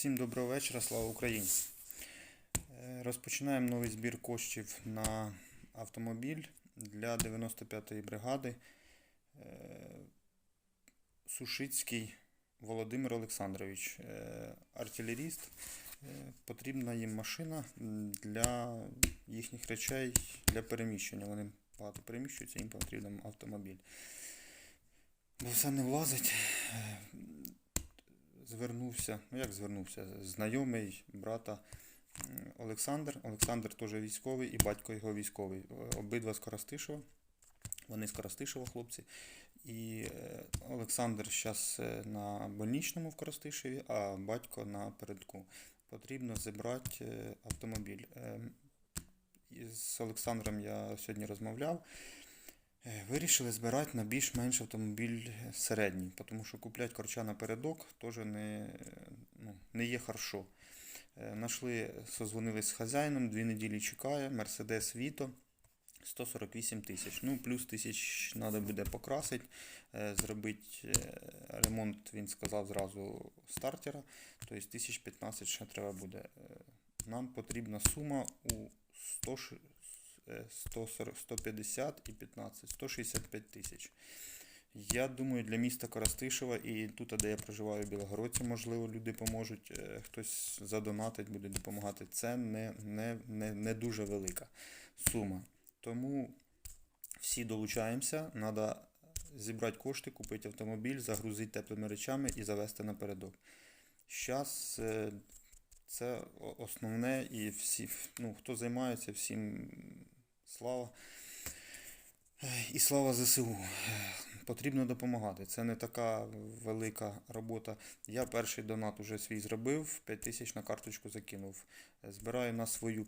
Всім доброго вечора, слава Україні. Е, Розпочинаємо новий збір коштів на автомобіль для 95-ї бригади. Е, Сушицький Володимир Олександрович, е, артилеріст. Потрібна їм машина для їхніх речей для переміщення. Вони багато переміщуються, їм потрібен автомобіль. Бо все не влазить. Е, звернувся, ну як звернувся, знайомий брата Олександр. Олександр теж військовий і батько його військовий. Е, Обидва з Коростишева. Вони з Коростишева, хлопці. І е, Олександр зараз на больничному в Коростишеві, а батько на передку. Потрібно зібрати е, автомобіль. Е, З Олександром я сьогодні розмовляв. Е, Вирішили збирати на більш-менш автомобіль середній, тому що купляти корча напередок теж не, е, ну, не є хорошо. Е, Нашли, созвонились з хазяїном, дві неділі чекає, Mercedes Vito 148 тисяч. Ну, плюс тисяч треба буде покрасити, е, зробити е, ремонт, він сказав зразу стартера, тобто тисяч 15 ще треба буде. Е, Нам потрібна сума у 100, ши- е, 140, 150 і 15, 165 тисяч. Я думаю, для міста Коростишева і тут, де я проживаю в Білогородці, можливо, люди поможуть, е, хтось задонатить, буде допомагати. Це не, не, не, не дуже велика сума. Тому всі долучаємося, треба зібрати кошти, купити автомобіль, загрузити теплими речами і завести напередок. Зараз це основне і всі, ну, хто займається, всім слава. І слава ЗСУ. Потрібно допомагати. Це не така велика робота. Я перший донат уже свій зробив, 5 тисяч на карточку закинув. Збираю на свою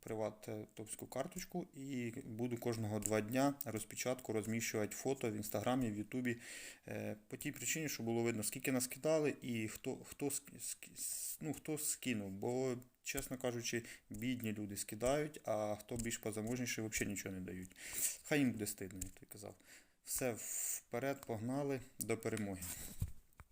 приват-топську карточку і буду кожного два дня розпечатку розміщувати фото в інстаграмі, в Ютубі. Е, По тій причині, щоб було видно, скільки наскидали і хто, хто, ну, хто скинув. Бо, чесно кажучи, бідні люди скидають, а хто більш позаможніший, взагалі нічого не дають. Хай їм буде стидно, як ти казав. Все, вперед, погнали до перемоги.